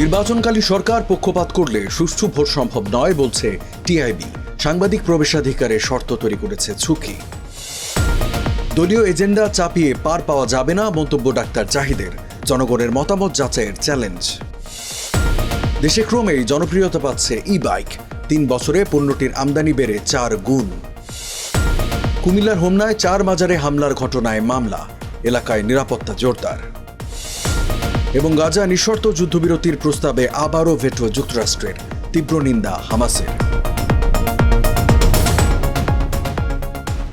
নির্বাচনকালী সরকার পক্ষপাত করলে সুষ্ঠু ভোট সম্ভব নয় বলছে টিআইবি। সাংবাদিক প্রবেশাধিকারে শর্ত তৈরি করেছে ঝুঁকি। দলীয় এজেন্ডা চাপিয়ে পার পাওয়া যাবে না মন্তব্য ডাক্তার জাহিদের। জনগণের মতামত যাচাইয়ের চ্যালেঞ্জ। দেশে ক্রমেই জনপ্রিয়তা পাচ্ছে ই বাইক তিন বছরে পণ্যটির আমদানি বেড়ে চার গুণ। কুমিল্লার হোমনায় চার মাজারে হামলার ঘটনায় মামলা। এলাকায় নিরাপত্তা জোরদার। এবং গাজা নিঃশর্ত যুদ্ধবিরতির প্রস্তাবে আবারও ভেটো যুক্তরাষ্ট্রের তীব্র নিন্দা হামাসের।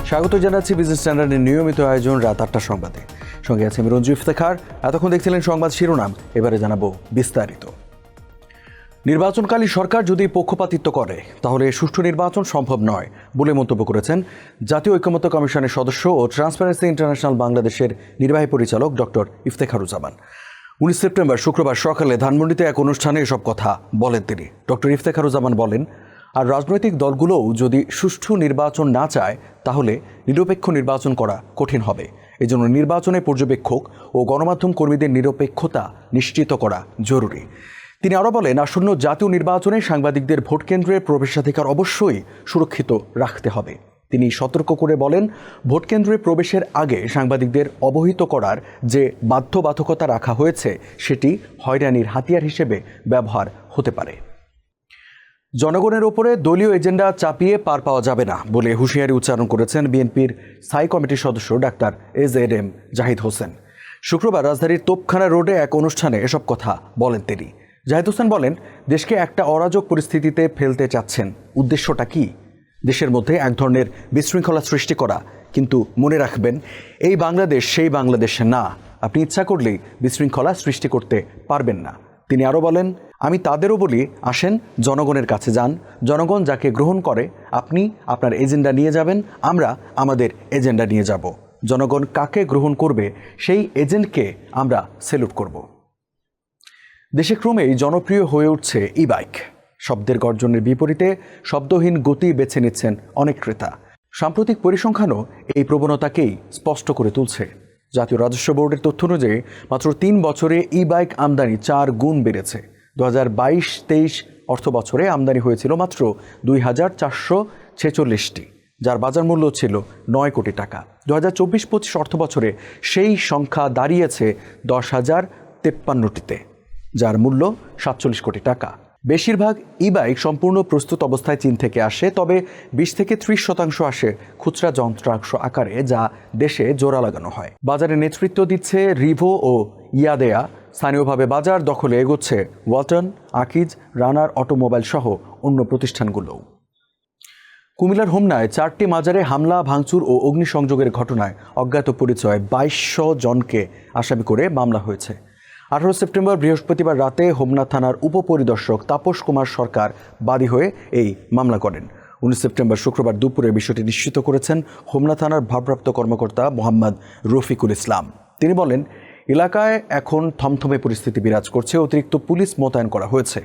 স্বাগত জানাচ্ছি বিজনেস স্ট্যান্ডার্ডের নিয়মিত আয়োজন রাত আটটা সংবাদে। সঙ্গে আছে আমি রঞ্জু ইফতেখার। এতক্ষণ দেখছিলেন সংবাদ শিরোনাম, এবারে জানাব বিস্তারিত। নির্বাচনকালী সরকার যদি পক্ষপাতিত্ব করে, তাহলে সুষ্ঠু নির্বাচন সম্ভব নয় বলে মন্তব্য করেছেন জাতীয় ঐক্যমত্য কমিশনের সদস্য ও ট্রান্সপারেন্সি ইন্টারন্যাশনাল বাংলাদেশের নির্বাহী পরিচালক ডক্টর ইফতেখারুজ্জামান। উনিশ সেপ্টেম্বর শুক্রবার সকালে ধানমন্ডিতে এক অনুষ্ঠানে এসব কথা বলেন তিনি। ডক্টর ইফতেখারুজ্জামান বলেন, আর রাজনৈতিক দলগুলোও যদি সুষ্ঠু নির্বাচন না চায়, তাহলে নিরপেক্ষ নির্বাচন করা কঠিন হবে। এজন্য নির্বাচনে পর্যবেক্ষক ও গণমাধ্যম কর্মীদের নিরপেক্ষতা নিশ্চিত করা জরুরি। তিনি আরও বলেন, আসন্ন জাতীয় নির্বাচনে সাংবাদিকদের ভোট কেন্দ্রে প্রবেশাধিকার অবশ্যই সুরক্ষিত রাখতে হবে। তিনি সতর্ক করে বলেন ভোটকেন্দ্রে প্রবেশের আগে সাংবাদিকদের অবহিত করার যে বাধ্যবাধকতা রাখা হয়েছে, সেটি হয়রানির হাতিয়ার হিসেবে ব্যবহার হতে পারে। জনগণের ওপরে দলীয় এজেন্ডা চাপিয়ে পার পাওয়া যাবে না বলে হুঁশিয়ারি উচ্চারণ করেছেন বিএনপির স্থায়ী কমিটির সদস্য doctor A Z M Zahid Hossain. শুক্রবার রাজধানীর তোপখানা রোডে এক অনুষ্ঠানে এসব কথা বলেন তিনি। জাহিদ হোসেন বলেন, দেশকে একটা অরাজক পরিস্থিতিতে ফেলতে চাচ্ছেন। উদ্দেশ্যটা কি? দেশের মধ্যে এক ধরনের বিশৃঙ্খলা সৃষ্টি করা। কিন্তু মনে রাখবেন, এই বাংলাদেশ সেই বাংলাদেশ না। আপনি ইচ্ছা করলেই বিশৃঙ্খলা সৃষ্টি করতে পারবেন না। তিনি আরও বলেন, আমি তাদেরও বলি, আসেন, জনগণের কাছে যান। জনগণ যাকে গ্রহণ করে, আপনি আপনার এজেন্ডা নিয়ে যাবেন, আমরা আমাদের এজেন্ডা নিয়ে যাব। জনগণ কাকে গ্রহণ করবে, সেই এজেন্টকে আমরা সেলুট করব। দেশে ক্রমেই জনপ্রিয় হয়ে উঠছে ই বাইক শব্দের গর্জনের বিপরীতে শব্দহীন গতি বেছে নিচ্ছেন অনেক ক্রেতা। সাম্প্রতিক পরিসংখ্যানও এই প্রবণতাকেই স্পষ্ট করে তুলছে। জাতীয় রাজস্ব বোর্ডের তথ্য অনুযায়ী মাত্র তিন বছরে ই বাইক আমদানি চার গুণ বেড়েছে। দু হাজার বাইশ তেইশ অর্থ বছরে আমদানি হয়েছিল মাত্র দুই হাজার চারশো ছেচল্লিশটি, যার বাজার মূল্য ছিল নয় কোটি টাকা। দু হাজার চব্বিশ পঁচিশ অর্থ বছরে সেই সংখ্যা দাঁড়িয়েছে দশ হাজার তেপ্পান্নটিতে, যার মূল্য সাতচল্লিশ কোটি টাকা। বেশিরভাগ ই বাইক সম্পূর্ণ প্রস্তুত অবস্থায় চীন থেকে আসে, তবে বিশ থেকে ত্রিশ শতাংশ আসে খুচরা যন্ত্রাংশ আকারে যা দেশে জোড়া লাগানো হয়। বাজারে নেতৃত্ব দিচ্ছে রিভো ও ইয়াদেয়া। স্থানীয়ভাবে বাজার দখলে এগোচ্ছে ওয়াটন আকিজ, রানার অটোমোবাইল সহ অন্য প্রতিষ্ঠানগুলোও। কুমিল্লার হোমনায় চারটি মাজারে হামলা, ভাঙচুর ও অগ্নিসংযোগের ঘটনায় অজ্ঞাত পরিচয় বাইশশো জনকে আসামি করে মামলা হয়েছে। আঠারো সেপ্টেম্বর বৃহস্পতিবার রাতে হোমনা থানার উপপরিদর্শক তাপস কুমার সরকার বাদী হয়ে এই মামলা করেন। উনিশ সেপ্টেম্বর শুক্রবার দুপুরে বিষয়টি নিশ্চিত করেছেন হোমনা থানার ভারপ্রাপ্ত কর্মকর্তা মোহাম্মদ রফিকুল ইসলাম। তিনি বলেন এলাকায় এখন থমথমে পরিস্থিতি বিরাজ করছে, অতিরিক্ত পুলিশ মোতায়েন করা হয়েছে।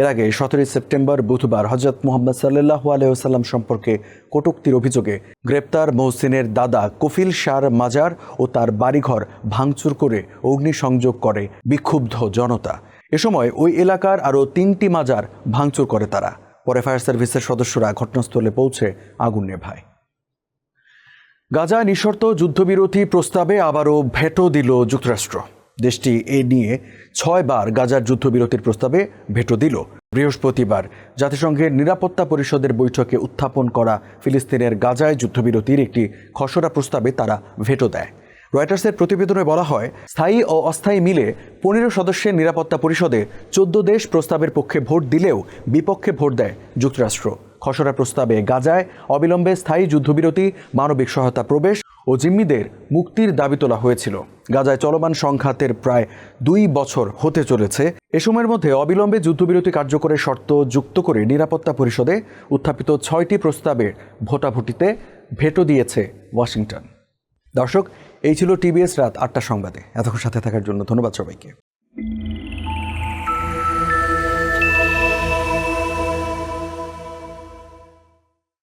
এর আগে সতেরোই সেপ্টেম্বর বুধবার হজরত মোহাম্মদ সাল্লাহ আলহাম সম্পর্কে কটুক্তির অভিযোগে গ্রেপ্তার মহসিনের দাদা কফিল শার মাজার ও তার বাড়িঘর ভাঙচুর করে অগ্নিসংযোগ করে বিক্ষুব্ধ জনতা। এ সময় ওই এলাকার আরও তিনটি মাজার ভাঙচুর করে তারা। পরে ফায়ার সার্ভিসের সদস্যরা ঘটনাস্থলে পৌঁছে আগুন নেভায়। গাজা নিঃশর্ত যুদ্ধবিরতি প্রস্তাবে আবারও ভেটো দিল যুক্তরাষ্ট্র। দেশটি এ নিয়ে ছয়বার গাজার যুদ্ধবিরতির প্রস্তাবে ভেটো দিল। বৃহস্পতিবার জাতিসংঘের নিরাপত্তা পরিষদের বৈঠকে উত্থাপন করা ফিলিস্তিনের গাজায় যুদ্ধবিরতির একটি খসড়া প্রস্তাবে তারা ভেটো দেয়। রয়টার্সের প্রতিবেদনে বলা হয়, স্থায়ী ও অস্থায়ী মিলে পনেরো সদস্যের নিরাপত্তা পরিষদে চোদ্দ দেশ প্রস্তাবের পক্ষে ভোট দিলেও বিপক্ষে ভোট দেয় যুক্তরাষ্ট্র। খসড়া প্রস্তাবে গাজায় অবিলম্বে স্থায়ী যুদ্ধবিরতি, মানবিক সহায়তা প্রবেশ ও জিম্মিদের মুক্তির দাবি তোলা হয়েছিল। গাজায় চলমান সংঘাতের প্রায় দুই বছর হতে চলেছে। এ সময়ের মধ্যে অবিলম্বে যুদ্ধবিরতি কার্যকরের শর্ত যুক্ত করে নিরাপত্তা পরিষদে উত্থাপিত ছয়টি প্রস্তাবের ভোটাভুটিতে ভেটো দিয়েছে ওয়াশিংটন। দর্শক, এই ছিল টিবিএস রাত আটটা সংবাদে। এতক্ষণ সাথে থাকার জন্য ধন্যবাদ সবাইকে।